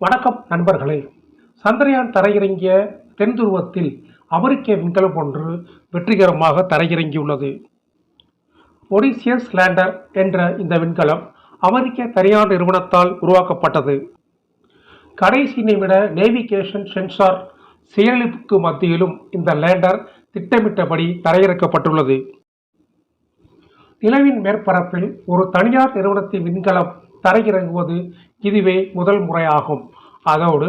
வணக்கம் நண்பர்களே. சந்திரயான் தரையிறங்கிய தென் துருவத்தில் அமெரிக்க விண்கலம் ஒன்று வெற்றிகரமாக தரையிறங்கியுள்ளது. ஒடிசியஸ் லேண்டர் என்ற இந்த விண்கலம் அமெரிக்க தனியார் நிறுவனத்தால் உருவாக்கப்பட்டது. கடைசி நிமிட நேவிகேஷன் சென்சார் செயலிப்புக்கு மத்தியிலும் இந்த லேண்டர் திட்டமிட்டபடி தரையிறக்கப்பட்டுள்ளது. நிலவின் மேற்பரப்பில் ஒரு தனியார் நிறுவனத்தின் விண்கலம் தரையிறங்குவது இதுவே முதல் முறையாகும். அதோடு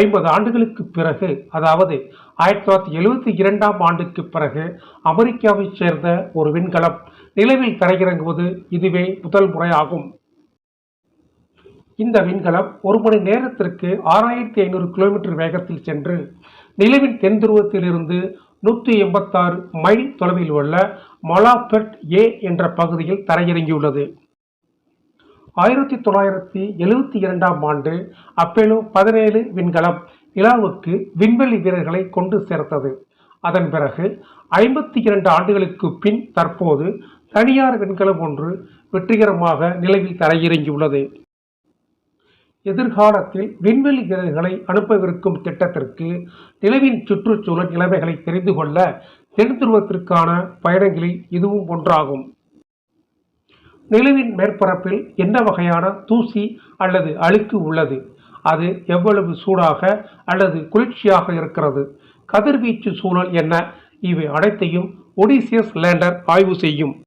ஐம்பது ஆண்டுகளுக்கு பிறகு அதாவது ஆயிரத்தி தொள்ளாயிரத்தி எழுபத்தி இரண்டாம் ஆண்டுக்கு பிறகு அமெரிக்காவைச் சேர்ந்த ஒரு விண்கலம் நிலவில் தரையிறங்குவது இதுவே முதல் முறையாகும். இந்த விண்கலம் ஒரு மணி நேரத்திற்கு ஆறாயிரத்தி ஐநூறு கிலோமீட்டர் வேகத்தில் சென்று நிலவின் தென் துருவத்திலிருந்து நூற்றி எண்பத்தாறு மைல் தொலைவில் உள்ள மொலாபெட் ஏ என்ற பகுதியில் தரையிறங்கியுள்ளது. ஆயிரத்தி தொள்ளாயிரத்தி எழுவத்தி இரண்டாம் ஆண்டு அப்பேலோ பதினேழு விண்கலம் நிலாவுக்கு விண்வெளி வீரர்களை கொண்டு சேர்த்தது. அதன் பிறகு ஐம்பத்தி இரண்டு ஆண்டுகளுக்கு பின் தற்போது தனியார் விண்கலம் ஒன்று வெற்றிகரமாக நிலவில் தரையிறங்கியுள்ளது. எதிர்காலத்தில் விண்வெளி வீரர்களை அனுப்பவிருக்கும் திட்டத்திற்கு நிலவின் சுற்றுச்சூழல் நிலைமைகளை தெரிந்து கொள்ள தென் துருவத்திற்கான பயணங்களில் இதுவும் ஒன்றாகும். நிலவின் மேற்பரப்பில் என்ன வகையான தூசி அல்லது அழுக்கு உள்ளது? அது எவ்வளவு சூடாக அல்லது குளிர்ச்சியாக இருக்கிறது? கதிர்வீச்சு சூழல் என்ன? இவை அனைத்தையும் ஒடிசியஸ் லேண்டர் ஆய்வு செய்யும்.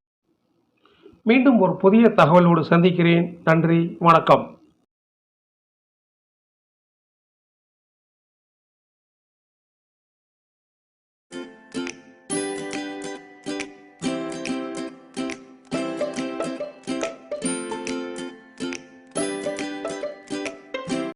மீண்டும் ஒரு புதிய தகவலோடு சந்திக்கிறேன். நன்றி. வணக்கம்.